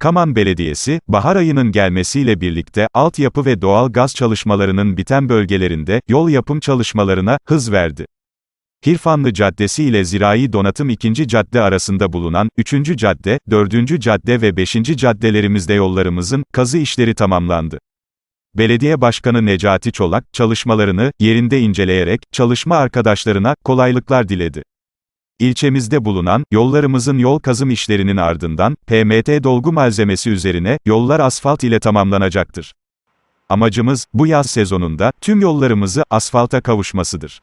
Kaman Belediyesi, bahar ayının gelmesiyle birlikte, altyapı ve doğal gaz çalışmalarının biten bölgelerinde, yol yapım çalışmalarına, hız verdi. Hirfanlı Caddesi ile Zirai Donatım 2. Cadde arasında bulunan, 3. Cadde, 4. Cadde ve 5. caddelerimizde yollarımızın, kazı işleri tamamlandı. Belediye Başkanı Necati Çolak, çalışmalarını, yerinde inceleyerek, çalışma arkadaşlarına, kolaylıklar diledi. İlçemizde bulunan, yollarımızın yol kazım işlerinin ardından, PMT dolgu malzemesi üzerine, yollar asfalt ile tamamlanacaktır. Amacımız, bu yaz sezonunda, tüm yollarımızı, asfalta kavuşmasıdır.